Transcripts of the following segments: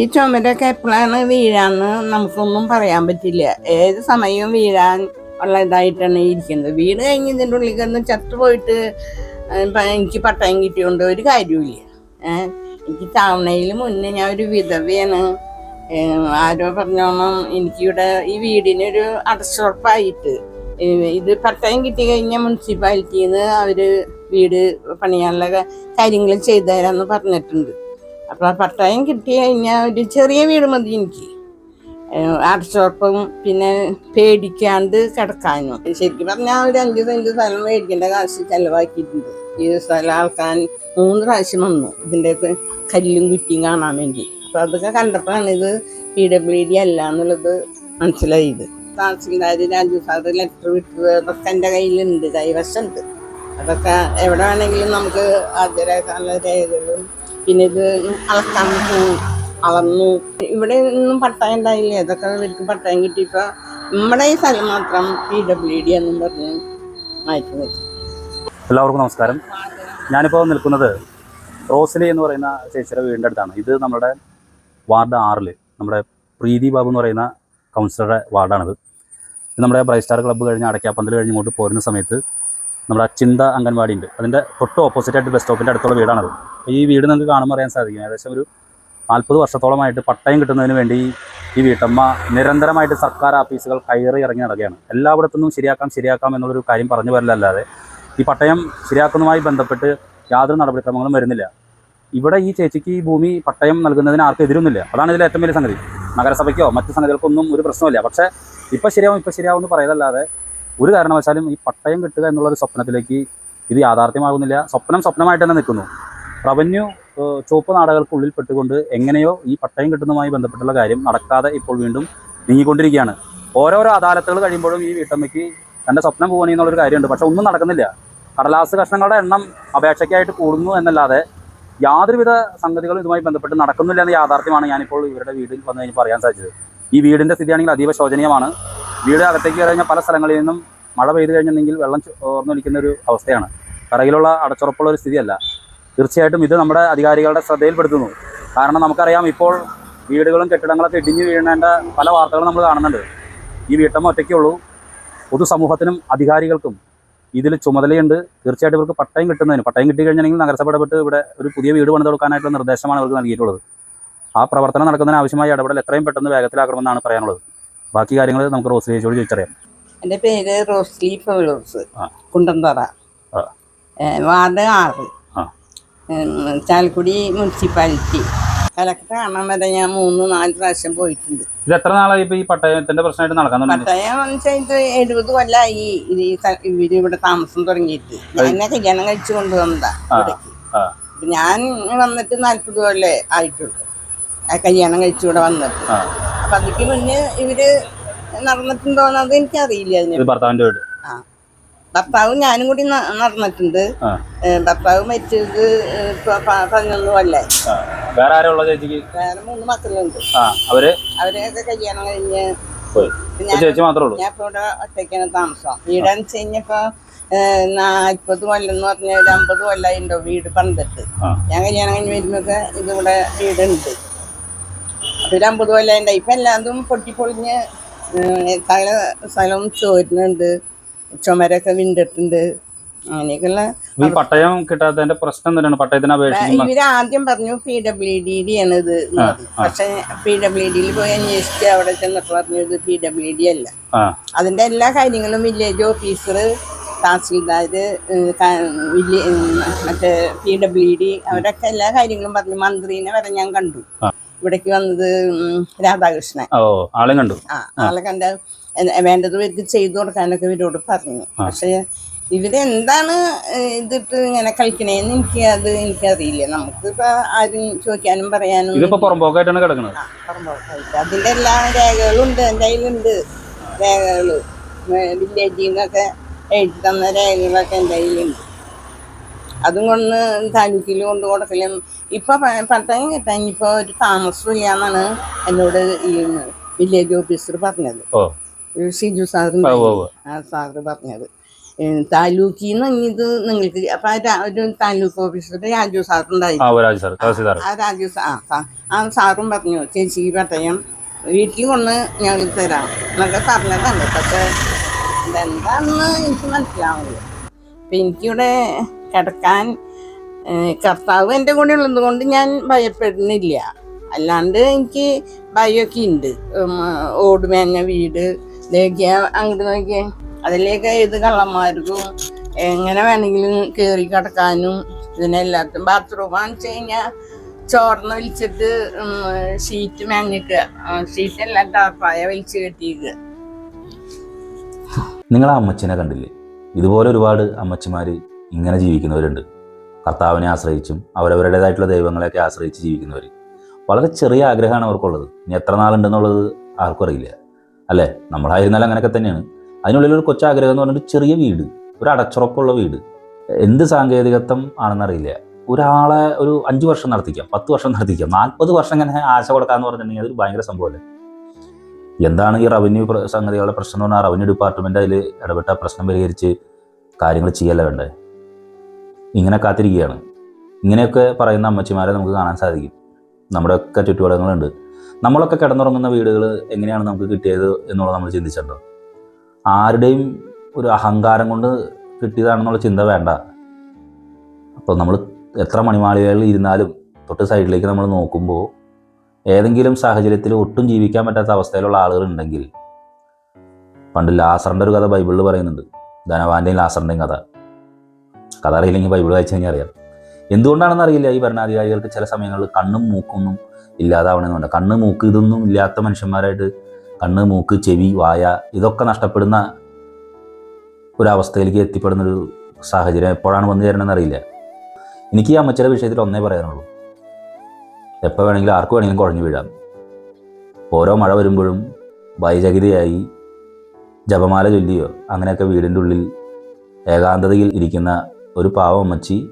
ഈ ചുമരൊക്കെ എപ്പോഴാണ് വീഴാന്ന് നമുക്കൊന്നും പറയാൻ പറ്റില്ല. ഏത് സമയവും വീഴാൻ ഉള്ള ഇതായിട്ടാണ് ഇരിക്കുന്നത്. വീട് കഴിഞ്ഞ് ഇതിന്റെ ഉള്ളിൽ കിടന്ന് ചത്തുപോയിട്ട് പോയിട്ട് എനിക്ക് പട്ടയം കിട്ടിയോണ്ട് ഒരു കാര്യമില്ല എനിക്ക് തവണയിൽ മുന്നേ ഞാൻ ഒരു വിധവയാണ്. ആരോ പറഞ്ഞോണം എനിക്കിവിടെ ഈ വീടിനൊരു അടച്ചുറപ്പായിട്ട് ഇത് പട്ടയം കിട്ടി കഴിഞ്ഞാൽ മുനിസിപ്പാലിറ്റിയിൽ നിന്ന് അവർ വീട് പണിയാനുള്ള കാര്യങ്ങൾ ചെയ്തു തരാമെന്ന് പറഞ്ഞിട്ടുണ്ട്. അപ്പോൾ പട്ടയം കിട്ടി കഴിഞ്ഞാൽ ഒരു ചെറിയ വീട് മതി എനിക്ക്. അടച്ചോപ്പം പിന്നെ പേടിക്കാണ്ട് കിടക്കാനും. ശരിക്കും പറഞ്ഞാൽ ഒരു അഞ്ച് സെന്റ് സ്ഥലം മേടിക്കേണ്ട കാശ് ചിലവാക്കിയിട്ടുണ്ട്. ഈ സ്ഥലം ആൾക്കാൻ മൂന്ന് പ്രാവശ്യം വന്നു. ഇതിന്റെ കല്ലും കുറ്റിയും കാണാൻ വേണ്ടി. അപ്പോൾ അതൊക്കെ കണ്ടപ്പോഴാണ് ഇത് പി ഡബ്ല്യു ഡി അല്ല എന്നുള്ളത് മനസ്സിലായത്. തഹസിൽദാർ രാജു സാറ് ലെറ്റർ വിട്ടത് അതൊക്കെ എന്റെ കയ്യിലുണ്ട്. കൈവശമുണ്ട്. അതൊക്കെ എവിടെ വേണമെങ്കിലും നമുക്ക് ഹാജരാക്കാനുള്ള രേഖകളും പിന്നെ ഇത് അളക്കാൻ പോകും അളന്നു. ഇവിടെ ഒന്നും പട്ടയം ഉണ്ടായില്ല? ഏതൊക്കെ ഇവർക്ക് പട്ടയം കിട്ടിയപ്പോൾ നമ്മുടെ ഈ സ്ഥലം മാത്രം പി ഡബ്ല്യു ഡി എന്നും പറഞ്ഞ് മാറ്റി വെച്ചു. എല്ലാവർക്കും നമസ്കാരം. ഞാനിപ്പോൾ നിൽക്കുന്നത് റോസ്ലി എന്ന് പറയുന്ന ചേച്ചിയുടെ വീടിന്റെ അടുത്താണ്. ഇത് നമ്മുടെ വാർഡ് ആറിൽ നമ്മുടെ പ്രീതി ബാബു എന്ന് പറയുന്ന കൗൺസിലറുടെ വാർഡാണിത്. നമ്മുടെ ബ്രൈസ്റ്റാർ സ്റ്റാർ ക്ലബ്ബ് കഴിഞ്ഞ് അടയ്ക്കാപ്പന്തൽ കഴിഞ്ഞ് ഇങ്ങോട്ട് പോരുന്ന സമയത്ത് നമ്മുടെ അച്ചിന്ത അംഗൻവാടി ഉണ്ട് അതിന്റെ തൊട്ട് ഓപ്പോസിറ്റ് ആയിട്ട് ബസ് സ്റ്റോപ്പിന്റെ അടുത്തുള്ള വീടാണത്. ഈ വീട് നിങ്ങൾക്ക് കാണുമ്പോൾ അറിയാൻ സാധിക്കും. ഏകദേശം ഒരു നാൽപ്പത് വർഷത്തോളമായിട്ട് പട്ടയം കിട്ടുന്നതിന് വേണ്ടി ഈ വീട്ടമ്മ നിരന്തരമായിട്ട് സർക്കാർ ഓഫീസുകൾ കയറി ഇറങ്ങി നടക്കുകയാണ്. എല്ലായിടത്തുനിന്നും ശരിയാക്കാം ശരിയാക്കാം എന്നുള്ളൊരു കാര്യം പറഞ്ഞു വരലല്ലാതെ ഈ പട്ടയം ശരിയാക്കുന്നതുമായി ബന്ധപ്പെട്ട് യാതൊരു നടപടിക്രമങ്ങളും വരുന്നില്ല. ഇവിടെ ഈ ചേച്ചിക്ക് ഈ ഭൂമി പട്ടയം നൽകുന്നതിന് ആർക്കും എതിരൊന്നുമില്ല. അതാണ് ഇതിൽ ഏറ്റവും വലിയ സംഗതി. നഗരസഭയ്ക്കോ മറ്റ് സംഗതികൾക്കൊന്നും ഒരു പ്രശ്നമില്ല പക്ഷേ ഇപ്പം ശരിയാവും ഇപ്പം ശരിയാവും എന്ന് പറയുന്നതല്ലാതെ ഒരു കാരണവശാലും ഈ പട്ടയം കിട്ടുക എന്നുള്ളൊരു സ്വപ്നത്തിലേക്ക് ഇത് യാഥാർത്ഥ്യമാകുന്നില്ല. സ്വപ്നം സ്വപ്നമായിട്ട് തന്നെ നിൽക്കുന്നു. റവന്യൂ ചുവപ്പ് നാടകൾക്കുള്ളിൽ പെട്ടുകൊണ്ട് എങ്ങനെയോ ഈ പട്ടയം കിട്ടുന്നതുമായി ബന്ധപ്പെട്ടുള്ള കാര്യം നടക്കാതെ ഇപ്പോൾ വീണ്ടും നീങ്ങിക്കൊണ്ടിരിക്കുകയാണ്. ഓരോരോ അദാലത്തുകൾ കഴിയുമ്പോഴും ഈ വീട്ടമ്മയ്ക്ക് തന്റെ സ്വപ്നം പോകണി എന്നുള്ളൊരു കാര്യമുണ്ട്. പക്ഷെ ഒന്നും നടക്കുന്നില്ല. കടലാസ് കഷ്ണങ്ങളുടെ എണ്ണം അപേക്ഷയ്ക്കായിട്ട് കൂടുന്നു എന്നല്ലാതെ യാതൊരുവിധ സംഗതികളും ഇതുമായി ബന്ധപ്പെട്ട് നടക്കുന്നില്ല എന്ന യാഥാർത്ഥ്യമാണ് ഞാനിപ്പോൾ ഇവരുടെ വീട്ടിൽ വന്നു കഴിഞ്ഞപ്പോൾ പറയാൻ സാധിച്ചത്. ഈ വീടിന്റെ സ്ഥിതിയാണെങ്കിൽ അതീവ ശോചനീയമാണ്. വീട് അകത്തേക്ക് കഴിഞ്ഞാൽ പല സ്ഥലങ്ങളിൽ നിന്നും മഴ പെയ്തു കഴിഞ്ഞെങ്കിൽ വെള്ളം ഓർന്നൊലിക്കുന്ന ഒരു അവസ്ഥയാണ്. കരയിലുള്ള അടച്ചുറപ്പുള്ള ഒരു സ്ഥിതിയല്ല. തീർച്ചയായിട്ടും ഇത് നമ്മുടെ അധികാരികളുടെ ശ്രദ്ധയിൽപ്പെടുത്തുന്നു. കാരണം നമുക്കറിയാം ഇപ്പോൾ വീടുകളും കെട്ടിടങ്ങളൊക്കെ ഇടിഞ്ഞു വീഴേണ്ട പല വാർത്തകളും നമ്മൾ കാണുന്നുണ്ട്. ഈ വീട്ടമ്മ ഒറ്റയ്ക്കുള്ളൂ. പൊതുസമൂഹത്തിനും അധികാരികൾക്കും ഇതിൽ ചുമതലയുണ്ട്. തീർച്ചയായിട്ടും ഇവർക്ക് പട്ടയം കിട്ടുന്നതിന് പട്ടയം കിട്ടി കഴിഞ്ഞാണെങ്കിൽ നഗരസഭ ഇടപെട്ട് ഇവിടെ ഒരു പുതിയ വീട് പണിത് കൊടുക്കാനായിട്ടുള്ള നിർദ്ദേശമാണ് അവർക്ക് നൽകിയിട്ടുള്ളത്. ആ പ്രവർത്തനം നടക്കുന്നതിന് ആവശ്യമായ ഇടപെടൽ എത്രയും പെട്ടെന്ന് വേഗത്തിലാക്കണമെന്നാണ് പറയാനുള്ളത്. ബാക്കി കാര്യങ്ങൾ നമുക്ക് റോസ് ചേച്ചിയോട് ചോദിച്ചറിയാം. എന്റെ പേര് റോസ്ലി ഫെവലോസ് കുണ്ടൻതറ കുണ്ടന്തറ. വാർഡ് ആറ്. ചാലക്കുടി മുനിസിപ്പാലിറ്റി. കലക്ടർ കാണാൻ വരെ ഞാൻ മൂന്ന് നാല് പ്രാവശ്യം പോയിട്ടുണ്ട്. ഇത് എത്ര നാളായി ഈ പട്ടയത്തിന്റെ പ്രശ്നമായിട്ട് നടക്കാൻ പട്ടയം ഇത് എഴുപത് കൊല്ലായി. ഇവർ ഇവിടെ താമസം തുടങ്ങിയിട്ട്. എന്നെ കല്യാണം കഴിച്ചു കൊണ്ടുവന്നതാ ഞാൻ വന്നിട്ട് നാൽപ്പത് കൊല്ലേ ആയിട്ടുള്ളൂ. ആ കല്യാണം കഴിച്ചു ഇവിടെ വന്നിട്ട്. അപ്പൊ അതിക്ക് മുന്നേ ഇവർ നടന്നിട്ടുണ്ടോന്നത് എനിക്കറിയില്ല അതിനെ ഇത് ഭർത്താവിന്റെ വീട്. ആ. ഭർത്താവും ഞാനും കൂടി ന- നടന്നിട്ടുണ്ട്. ആ. ഭർത്താവ് മരിച്ചത് ഇപ്പൊ പ- പതിനൊന്ന് കൊല്ലായി ആ. വേറെ ആരാ ഉള്ള ചേച്ചിക്ക്? വേറെ മൂന്ന് മക്കളുണ്ട്. ആ. അവർ? അവരെയൊക്കെ കല്യാണം കഴിഞ്ഞ് പോയി. ഇപ്പൊ ഞാൻ ചേച്ചി മാത്രമേ ഉള്ളൂ? ഞാൻ ഇപ്പൊ ഇവിടെ ഒറ്റയ്ക്കാണ് താമസം. വീടാന്ന് വെച്ച് കഴിഞ്ഞപ്പോ നാൽപ്പത് കൊല്ലം എന്ന് പറഞ്ഞ ഒരു അമ്പത് കൊല്ലായിണ്ടോ വീട് പണിതിട്ട്. ആ. ഞാൻ കല്യാണം കഴിഞ്ഞ് വരുമ്പോ ഇതിവിടെ വീടുണ്ട്. അപ്പൊ പൊതുവല്ല എന്റെ ഇപ്പം എല്ലാതും പൊട്ടിപ്പൊളിഞ്ഞ് സകല സ്ഥലവും ചോരുന്നുണ്ട് ചുമരൊക്കെ വിണ്ടിട്ടുണ്ട് അങ്ങനെയൊക്കെയുള്ള ഈ പട്ടയം കിട്ടാത്തതിന്റെ പ്രശ്നം തന്നെയാണ് പട്ടയത്തിന് ഇവർ ആദ്യം പറഞ്ഞു പി ഡബ്ല്യു ഡി ഡി ആണ് ഇത് പക്ഷെ പി ഡബ്ല്യു ഡിയിൽ പോയി അന്വേഷിച്ച് അവിടെ ചെന്നിട്ട് പറഞ്ഞു ഇത് പി ഡബ്ല്യു ഡി അല്ല അതിന്റെ എല്ലാ കാര്യങ്ങളും വില്ലേജ് ഓഫീസർ തഹസിൽദാർ മറ്റേ പി ഡബ്ല്യു ഡി അവരൊക്കെ എല്ലാ കാര്യങ്ങളും പറഞ്ഞു. മന്ത്രിനെ വരെ ഞാൻ കണ്ടു. ഇവിടേക്ക് വന്നത് രാധാകൃഷ്ണൻ. ഓ ആളെ കണ്ടു. ആ ആളെ കണ്ട വേണ്ടത് ഇവർക്ക് ചെയ്തു കൊടുക്കാനൊക്കെ ഇവരോട് പറഞ്ഞു. പക്ഷെ ഇവരെന്താണ് ഇതിട്ട് ഇങ്ങനെ കളിക്കണേന്ന് എനിക്ക് അത് എനിക്കറിയില്ല. നമുക്കിപ്പോ ആരും ചോദിക്കാനും പറയാനും ഇതിപ്പോ പുറമ്പോക്കായിട്ടാണ് കിടക്കുന്നത് പുറമ്പോക്കായിട്ട്. അതിന്റെ എല്ലാ രേഖകളും ഉണ്ട് എന്റെ കയ്യിലുണ്ട് രേഖകൾ. വില്ലേജിൽ നിന്നൊക്കെ എഴുതി തന്ന രേഖകളൊക്കെ എന്റെ കയ്യിലുണ്ട്. അതും കൊണ്ട് താലൂക്കിൽ കൊണ്ട് കൊടുക്കലും. ഇപ്പൊ പട്ടയം കിട്ടാൻ ഇപ്പൊ ഒരു താമസം ഇല്ലാന്നാണ് എന്നോട് ഈ വില്ലേജ് ഓഫീസർ പറഞ്ഞത്. ഷിജു ഓ. സാറ് പറഞ്ഞത്. താലൂക്കിൽ നിന്ന് ഇത് നിങ്ങൾക്ക് അപ്പൊ ഒരു താലൂക്ക് ഓഫീസറുടെ രാജു സാറുണ്ടായി. ആ രാജു ആ സാറും പറഞ്ഞു ചേച്ചി പട്ടയം വീട്ടിൽ കൊണ്ട് ഞങ്ങൾ തരാം. എന്നൊക്കെ പറഞ്ഞതാണ്. പക്ഷെ ഇതെന്താണെന്ന് എനിക്ക് മനസ്സിലാവുള്ളൂ അപ്പം എനിക്കിവിടെ കിടക്കാൻ കർത്താവ് എന്റെ കൂടെ ഉള്ളത് കൊണ്ട് ഞാൻ ഭയപ്പെടുന്നില്ല. അല്ലാണ്ട് എനിക്ക് ഭയമൊക്കെ ഉണ്ട്. ഓടുമേഞ്ഞ ഓട് മേഞ്ഞ വീട് ഇതൊക്കെ അങ്ങോട്ട് നോക്കിയേ. അതിലേക്ക് ഏത് കള്ളന്മാർക്കും എങ്ങനെ വേണമെങ്കിലും കയറി കിടക്കാനും ഇതിനെല്ലാത്തും ബാത്റൂമാണെന്ന് വെച്ച് കഴിഞ്ഞാൽ ചോർന്ന് വലിച്ചിട്ട് ഷീറ്റ് മേഞ്ഞിട്ട് ഷീറ്റ് എല്ലാം ടാപ്പായ വലിച്ച് കെട്ടിയിട്ട് നിങ്ങൾ അമ്മച്ചിനെ കണ്ടില്ലേ? ഇതുപോലെ ഒരുപാട് അമ്മച്ചിമാർ ഇങ്ങനെ ജീവിക്കുന്നവരുണ്ട്. കർത്താവിനെ ആശ്രയിച്ചും അവരവരുടേതായിട്ടുള്ള ദൈവങ്ങളെയൊക്കെ ആശ്രയിച്ച് ജീവിക്കുന്നവർ വളരെ ചെറിയ ആഗ്രഹമാണ് അവർക്കുള്ളത്. ഇനി എത്ര നാളുണ്ടെന്നുള്ളത് ആർക്കും അറിയില്ല. അല്ലേ? നമ്മളായിരുന്നാലും അങ്ങനെയൊക്കെ തന്നെയാണ്. അതിനുള്ളിൽ ഒരു കൊച്ചാഗ്രഹം എന്ന് പറഞ്ഞിട്ട് ചെറിയ വീട് ഒരു അടച്ചുറപ്പുള്ള വീട്. എന്ത് സാങ്കേതികത്വം ആണെന്നറിയില്ല. ഒരാളെ ഒരു അഞ്ച് വർഷം നടത്തിക്കാം പത്ത് വർഷം നടത്തിക്കാം നാൽപ്പത് വർഷം ഇങ്ങനെ ആശ കൊടുക്കാന്ന് പറഞ്ഞിട്ടുണ്ടെങ്കിൽ അതൊരു ഭയങ്കര സംഭവമല്ലേ? എന്താണ് ഈ റവന്യൂ സംഗതികളുടെ പ്രശ്നം എന്ന് പറഞ്ഞാൽ റവന്യൂ ഡിപ്പാർട്ട്മെന്റ് അതിൽ ഇടപെട്ട പ്രശ്നം പരിഹരിച്ച് കാര്യങ്ങൾ ചെയ്യല്ല വേണ്ടേ? ഇങ്ങനെ കാത്തിരിക്കുകയാണ്. ഇങ്ങനെയൊക്കെ പറയുന്ന അമ്മച്ചിമാരെ നമുക്ക് കാണാൻ സാധിക്കും. നമ്മുടെയൊക്കെ ചുറ്റുപാടങ്ങളുണ്ട് നമ്മളൊക്കെ കിടന്നുറങ്ങുന്ന വീടുകൾ എങ്ങനെയാണ് നമുക്ക് കിട്ടിയത് എന്നുള്ളത് നമ്മൾ ചിന്തിച്ചിട്ടുണ്ടോ? ആരുടെയും ഒരു അഹങ്കാരം കൊണ്ട് കിട്ടിയതാണെന്നുള്ള ചിന്ത വേണ്ട. അപ്പോൾ നമ്മൾ എത്ര മണിമാളികകളിൽ ഇരുന്നാലും തൊട്ട് സൈഡിലേക്ക് നമ്മൾ നോക്കുമ്പോൾ ഏതെങ്കിലും സാഹചര്യത്തിൽ ഒട്ടും ജീവിക്കാൻ പറ്റാത്ത അവസ്ഥയിലുള്ള ആളുകൾ ഉണ്ടെങ്കിൽ പണ്ട് ലാസറിന്റെ ഒരു കഥ ബൈബിളിൽ പറയുന്നുണ്ട്. ധനവാന്റെയും ലാസറിന്റെയും കഥ. കഥ അറിയില്ലെങ്കിൽ ബൈബിൾ വായിച്ചു കഴിഞ്ഞാൽ അറിയാം. എന്തുകൊണ്ടാണെന്ന് അറിയില്ല ഈ ഭരണാധികാരികൾക്ക് ചില സമയങ്ങളിൽ കണ്ണും മൂക്കൊന്നും ഇല്ലാതാവണമെന്നുണ്ട്. കണ്ണ് മൂക്ക് ഇതൊന്നും ഇല്ലാത്ത മനുഷ്യന്മാരായിട്ട് കണ്ണ് മൂക്ക് ചെവി വായ ഇതൊക്കെ നഷ്ടപ്പെടുന്ന ഒരവസ്ഥയിലേക്ക് എത്തിപ്പെടുന്നൊരു സാഹചര്യം എപ്പോഴാണ് വന്നു ചേരണമെന്ന് അറിയില്ല. എനിക്ക് ഈ അമ്മച്ചിയുടെ വിഷയത്തിൽ ഒന്നേ പറയാനുള്ളൂ. എപ്പോൾ വേണമെങ്കിലും ആർക്ക് വേണമെങ്കിലും കുഴഞ്ഞു വീഴാം. ഓരോ മഴ വരുമ്പോഴും വൈചകിതയായി ജപമാല ചൊല്ലിയോ അങ്ങനെയൊക്കെ വീടിന്റെ ഉള്ളിൽ ഏകാന്തതയിൽ ഇരിക്കുന്ന ഒരു പാവം അമ്മച്ചി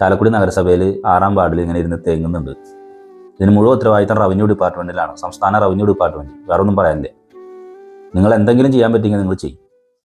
ചാലക്കുടി നഗരസഭയിൽ ആറാം വാർഡിൽ ഇങ്ങനെ ഇരുന്ന് തേങ്ങുന്നുണ്ട്. ഇതിന് മുഴുവൻ ഉത്തരവാദിത്തം റവന്യൂ ഡിപ്പാർട്ട്മെന്റിലാണ് സംസ്ഥാന റവന്യൂ ഡിപ്പാർട്ട്മെന്റ് വേറെ ഒന്നും പറയാനില്ല. നിങ്ങൾ എന്തെങ്കിലും ചെയ്യാൻ പറ്റുമെങ്കിൽ നിങ്ങൾ ചെയ്യും.